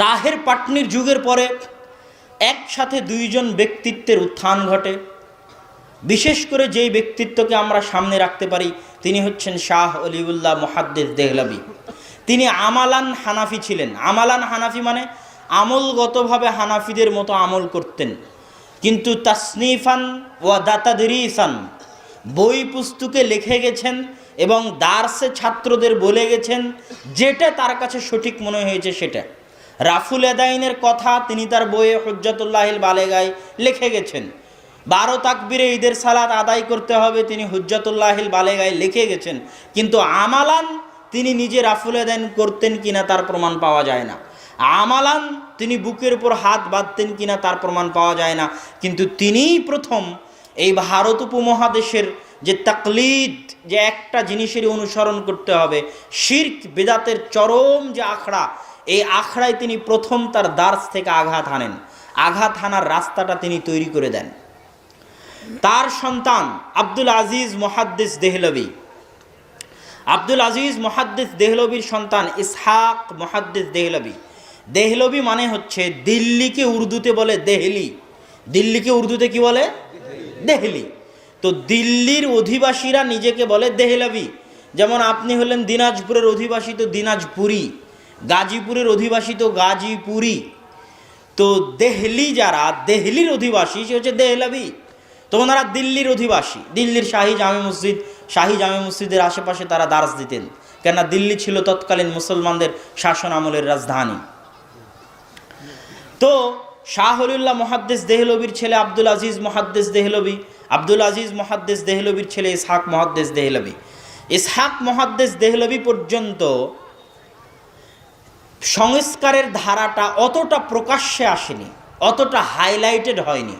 তাহের পাটনির যুগের পরে একসাথে দুইজন ব্যক্তিত্বের উত্থান ঘটে। বিশেষ করে যেই ব্যক্তিত্বকে আমরা সামনে রাখতে পারি, তিনি হচ্ছেন শাহ অলিউল্লাহ মহাদ্দেদ দেহলাবি। তিনি আমালান হানাফি ছিলেন। আমালান হানাফি মানে আমলগতভাবে হানাফিদের মতো আমল করতেন। কিন্তু তাসনিফান ওয়া দাতাদরিসান বই পুস্তকে লিখে গেছেন এবং দার্সে ছাত্রদের বলে গেছেন, যেটা তার কাছে সঠিক মনে হয়েছে সেটা। রাফুল এদাইনের কথা তিনি তার বইয়ে হজ্জাতুল্লাহিল বালেগায় লিখে গেছেন। বারো তাকবিরে ঈদের সালাত আদায় করতে হবে, তিনি হুজ্জাতুল্লাহিল বালেগায় লিখে গেছেন। কিন্তু আমালান তিনি নিজে রাফুল এদাইন করতেন কিনা তার প্রমাণ পাওয়া যায় না। আমালান তিনি বুকের উপর হাত বাঁধতেন কিনা তার প্রমাণ পাওয়া যায় না। কিন্তু তিনিই প্রথম এই ভারত উপমহাদেশের যে তাকলিদ, যে একটা জিনিসেরই অনুসরণ করতে হবে, শির্ক, বেদাতের চরম যে আখড়া এই আখড়ায় তিনি প্রথম তার দার্স থেকে আঘাত হানেন। আঘাত হানার রাস্তাটা তিনি তৈরি করে দেন। তার সন্তান আব্দুল আজিজ মহাদ্দেস দেহলবি। আব্দুল আজিজ মহাদ্দেস দেহলবির সন্তান ইসহাক মহাদ্দেস দেহলবি। দেহলবি মানে হচ্ছে দিল্লিকে উর্দুতে বলে দেহলি। দিল্লিকে উর্দুতে কি বলে? দেহলি। তো দিল্লির অধিবাসীরা নিজেকে বলে দেহলবি। যেমন আপনি হলেন দিনাজপুরের অধিবাসী, তো দিনাজপুরি। গাজীপুরের অধিবাসী তো গাজীপুরি তো দেহলি যারা, দেহলির অধিবাসী, সে হচ্ছে দেহলাবি তো ওনারা দিল্লির অধিবাসী। দিল্লির শাহী জামে মসজিদ, শাহী জামে মসজিদের আশেপাশে তারা দার্স দিতেন। কেননা দিল্লি ছিল তৎকালীন মুসলমানদের শাসন আমলের রাজধানী। তো শাহ হলিউল্লাহ মহাদ্দেস দেহলবির ছেলে আব্দুল আজিজ মহাদ্দেশ দেহলবি আব্দুল আজিজ মহাদ্দেশ দেহলবির ছেলে ইসহাক মহাদ্দেশ দেহলবি ইসহাক মহাদ্দেশ দেহলবি পর্যন্ত সংস্কারের ধারাটা অতটা প্রকাশ্যে আসেনি, অতটা হাইলাইটেড হয়নি,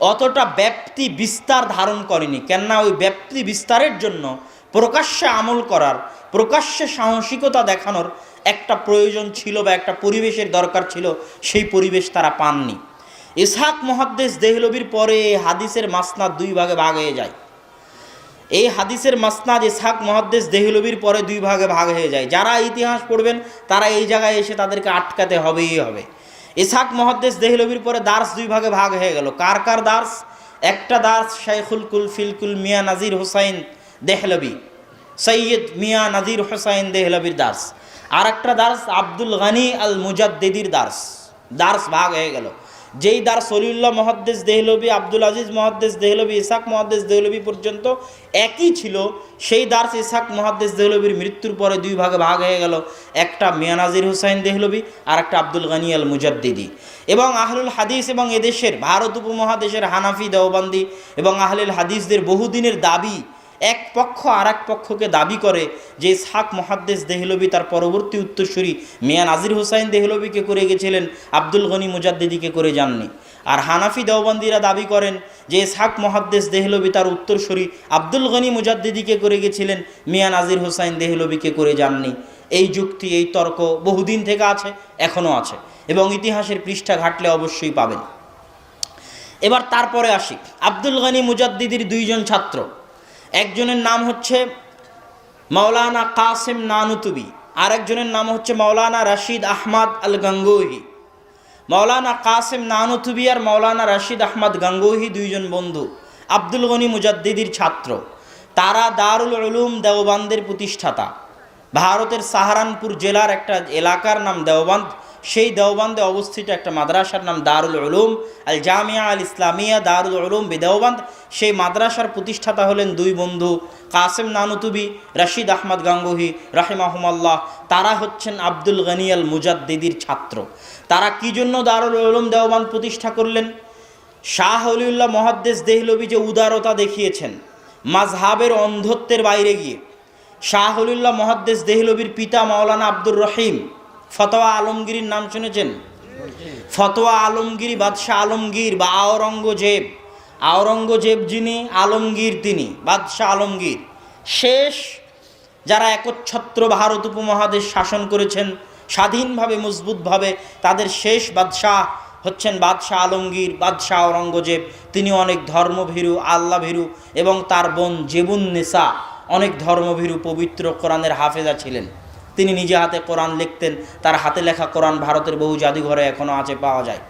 অতটা ব্যাপ্তি বিস্তার ধারণ করেনি। কেননা ওই ব্যাপ্তি বিস্তারের জন্য প্রকাশ্যে আমল করার, প্রকাশ্যে সাহসিকতা দেখানোর একটা প্রয়োজন ছিল বা একটা পরিবেশের দরকার ছিল, সেই পরিবেশ তারা পাননি। ইসহাক মহাদ্দেশ দেহলবির পরে হাদিসের মাসনাদ দুই ভাগে ভাগ হয়ে যায়। এই হাদিসের মাসনাদ ইসহাক মহাদ্দেশ দেহলবির পরে দুই ভাগে ভাগ হয়ে যায়। যারা ইতিহাস পড়বেন, তারা এই জায়গায় এসে তাদেরকে আটকাতে হবেই হবে। ইসহাক মহাদ্দেশ দেহলবির পরে দার্স দুই ভাগে ভাগ হয়ে গেল। কার কার দার্স? একটা দার্স শাইখুল কুল ফিলকুল মিয়া নাজির হোসাইন দেহলবি। সৈয়দ মিয়া নাজির হোসাইন দেহলবির দার্স। আর একটা দার্স আব্দুল গানি আল মুজাদ্দিদির দার্স। দার্স ভাগ হয়ে গেল। যেই দার সলিউল্লাহ মহাদ্দেশ দেহলবি আব্দুল আজিজ মহাদ্দেশ দেহলবি ইসাক মহাদ্দেশ দেহলবি পর্যন্ত একই ছিল, সেই দার্স ইসাক মহাদ্দেশ দেহলবির মৃত্যুর পরে দুই ভাগে ভাগ হয়ে গেল। একটা মিয়ানাজির হুসাইন দেহলবি আর একটা আব্দুল গানি আল মুজাদ্দিদি এবং আহলুল হাদিস এবং এদেশের, ভারত উপমহাদেশের হানাফি, দেওবান্দি এবং আহলুল হাদিসদের বহুদিনের দাবি এক পক্ষ আর এক পক্ষকে দাবি করে যে শাক মহাদ্দেশ দেহলবি তার পরবর্তী উত্তরসূরি মিয়া নাজির হুসাইন দেহলবিকে করে গেছিলেন, আব্দুল গনি মুজাদ্দিদিকে করে যাননি। আর হানাফি দেওবন্দিরা দাবি করেন যে শাক মহাদ্দেশ দেহলবি তার উত্তরসূরি আব্দুল গনি মুজাদ্দিদিকে করে গেছিলেন মিয়া নাজির হুসাইন দেহলবিকে করে যাননি। এই যুক্তি, এই তর্ক বহুদিন থেকে আছে, এখনও আছে এবং ইতিহাসের পৃষ্ঠা ঘাটলে অবশ্যই পাবেন। এবার তারপরে আসি। আব্দুল গনি মুজাদ্দিদির দুইজন ছাত্র। একজনের নাম হচ্ছে মাওলানা কাসেম নানুতুবি, আরেকজনের নাম হচ্ছে মাওলানা রাশিদ আহমদ আল গঙ্গোহি মাওলানা কাসেম নানুতুবি আর মাওলানা রাশিদ আহমদ গঙ্গোহি দুইজন বন্ধু, আব্দুল গনি মুজাদ্দিদির ছাত্র। তারা দারুল উলুম দেওবান্দের প্রতিষ্ঠাতা। ভারতের সাহারানপুর জেলার একটা এলাকার নাম দেওবান্দ। সেই দেওবান্দে অবস্থিত একটা মাদ্রাসার নাম দারুল উলুম আল জামিয়া আল ইসলামিয়া দারুল উলুম বেদেওবান্দ। সেই মাদ্রাসার প্রতিষ্ঠাতা হলেন দুই বন্ধু, কাসেম নানুতুবি, রশিদ আহমদ গাঙ্গুহি, রাহিমাহমাল্লাহ। তারা হচ্ছেন আব্দুল গনি আল মুজাদ্দিদির ছাত্র। তারা কি জন্য দারুল উলুম দেওবান্দ প্রতিষ্ঠা করলেন? শাহ অলিউল্লাহ মহাদ্দেশ দেহলবি যে উদারতা দেখিয়েছেন মাঝহাবের অন্ধত্বের বাইরে গিয়ে। শাহ অলিউল্লাহ মহাদ্দেশ দেহলবির পিতা মাওলানা আব্দুর রহিম ফতোয়া আলমগীর নাম শুনেছেন? ফতোয়া আলমগীর, বাদশাহ আলমগীর বা আওরঙ্গজেব। আওরঙ্গজেব যিনি, আলমগীর তিনি, বাদশাহ আলমগীর। শেষ যারা একচ্ছত্র ভারত উপমহাদেশ শাসন করেছেন, স্বাধীনভাবে, মজবুতভাবে তাদের শেষ বাদশাহ হচ্ছেন বাদশাহ আলমগীর, বাদশাহ আওরঙ্গজেব। তিনি অনেক ধর্মভীরু, আল্লাভীরু এবং তার বোন জেবুন নেসা অনেক ধর্মভীরু, পবিত্র কোরআনের হাফেজা ছিলেন। তিনি নিজে হাতে কোরআন লিখতেন, তার হাতে লেখা কোরআন ভারতের বহু জাদুঘরে এখনও আছে, পাওয়া যায়।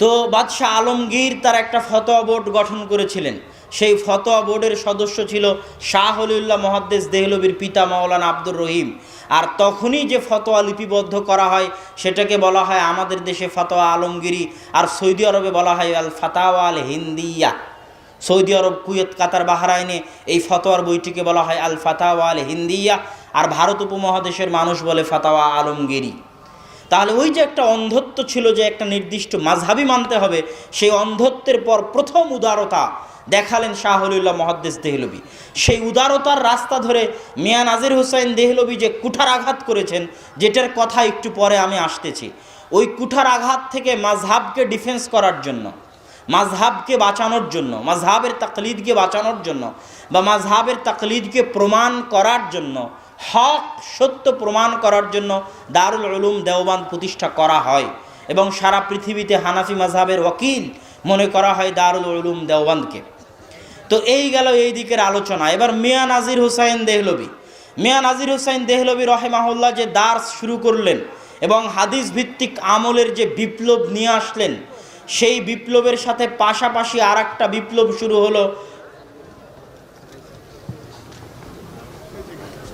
তো বাদশাহ আলমগীর তার একটা ফতোয়া বোর্ড গঠন করেছিলেন। সেই ফতোয়া বোর্ডের সদস্য ছিল শাহ হলিউল্লাহ মহাদ্দেশ দেহলবির পিতা মাওলানা আব্দুর রহিম। আর তখনই যে ফতোয়া লিপিবদ্ধ করা হয়, সেটাকে বলা হয় আমাদের দেশে ফতোয়া আলমগিরি আর সৌদি আরবে বলা হয় আল ফাতাওয়া আল হিন্দিয়া। সৌদি আরব, কুয়েত, কাতার, বাহারাইনে এই ফতোয়ার বইটিকে বলা হয় আল ফাতাওয়া আল হিন্দিয়া। আর ভারত উপমহাদেশের মানুষ বলে ফাতাওয়া আলমগিরি তাহলে ওই যে একটা অন্ধত্ব ছিল যে একটা নির্দিষ্ট মাঝহাবি মানতে হবে, সেই অন্ধত্বের পর প্রথম উদারতা দেখালেন শাহরুল্লাহ মহাদ্দেশ দেহলবি। সেই উদারতার রাস্তা ধরে মিয়া নাজির হুসাইন দেহলবি যে কুঠার আঘাত করেছেন, যেটার কথা একটু পরে আমি আসতেছি। ওই কুঠার আঘাত থেকে মাঝহাবকে ডিফেন্স করার জন্য, মাঝহাবকে বাঁচানোর জন্য, মাঝহাবের তাকলিদকে বাঁচানোর জন্য বা মাঝহাবের তাকলিদকে প্রমাণ করার জন্য হক সত্য প্রমাণ করার জন্য দারুল উলুম দেওবান প্রতিষ্ঠা করা হয় এবং সারা পৃথিবীতে হানাফি মাঝহাবের ওকিল মনে করা হয় দারুল উলুম দেওবানকে। তো এই গেল এই দিকের আলোচনা। এবার মিয়া নাজির হুসাইন দেহলবি। মিয়া নাজির হুসাইন দেহলবি রহেমাহুল্লাহ যে দার্স শুরু করলেন এবং হাদিস ভিত্তিক আমলের যে বিপ্লব নিয়ে আসলেন, সেই বিপ্লবের সাথে পাশাপাশি আর বিপ্লব শুরু হলো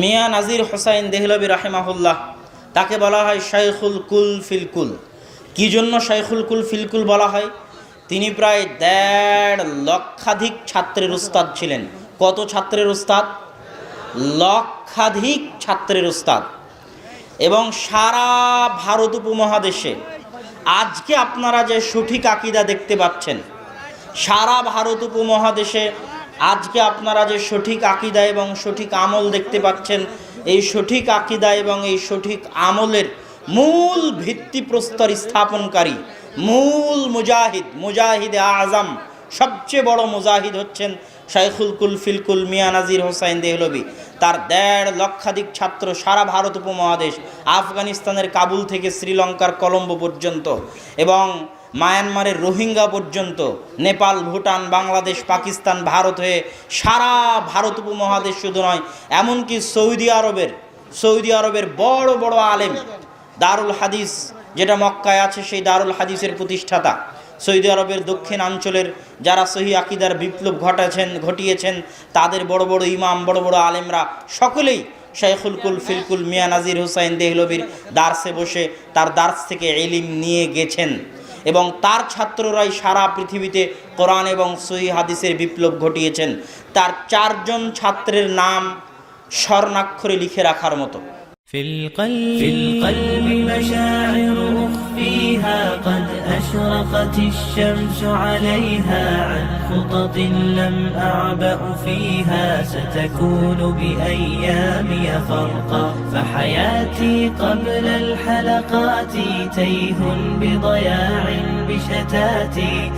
মিয়া নাজির হোসাইন দেহলবি রাহেমাহুল্লাহ, তাকে বলা হয় শাইখুল কুল ফিলকুল কি জন্য শাইখুল কুল ফিলকুল বলা হয়? তিনি প্রায় দেড় লক্ষাধিক ছাত্রের উস্তাদ ছিলেন। কত ছাত্রের উস্তাদ? লক্ষাধিক ছাত্রের উস্তাদ। এবং সারা ভারত উপমহাদেশে আজকে আপনারা যে সঠিক আকিদা দেখতে পাচ্ছেন সারা ভারত উপমহাদেশে আজকে আপনারা যে সঠিক আকিদা এবং সঠিক আমল দেখতে পাচ্ছেন, এই সঠিক আকিদা এবং এই সঠিক আমলের মূল ভিত্তিপ্রস্তর স্থাপনকারী, মূল মুজাহিদ মুজাহিদ আজম, সবচেয়ে বড় মুজাহিদ হচ্ছেন শাইখুল কুল ফিলকুল মিয়া নাজির হোসাইন দেহলবি তার দেড় লক্ষাধিক ছাত্র সারা ভারত উপমহাদেশ, আফগানিস্তানের কাবুল থেকে শ্রীলঙ্কার কলম্বো পর্যন্ত। এবং মায়ানমারের রোহিঙ্গা পর্যন্ত, নেপাল, ভুটান, বাংলাদেশ, পাকিস্তান, ভারত হয়ে সারা ভারত উপমহাদেশ শুধু নয়, এমনকি সৌদি আরবের সৌদি আরবের বড় বড় আলেম দারুল হাদিস, যেটা মক্কায় আছে, সেই দারুল হাদিসের প্রতিষ্ঠাতা। সৌদি আরবের দক্ষিণ দক্ষিণাঞ্চলের যারা সহি আকিদার বিপ্লব ঘটাছেন, ঘটিয়েছেন, তাদের বড় বড় ইমাম, বড় বড় আলেমরা সকলেই শাইখুল কুল ফিলকুল মিয়া নাজির হুসাইন দেহলবির দার্সে বসে তার দার্স থেকে এলিম নিয়ে গেছেন। এবং তার ছাত্ররাই সারা পৃথিবীতে কোরআন এবং সহি হাদিসের বিপ্লব ঘটিয়েছেন তার চারজন ছাত্রের নাম স্বর্ণাক্ষরে লিখে রাখার মতো في القلب, في القلب مشاعر أخفيها قد أشرقت الشمس عليها عن خطط لم أعبأ فيها ستكون بأيامي فرقا فحياتي قبل الحلقات تيه بضياع بشتاتي.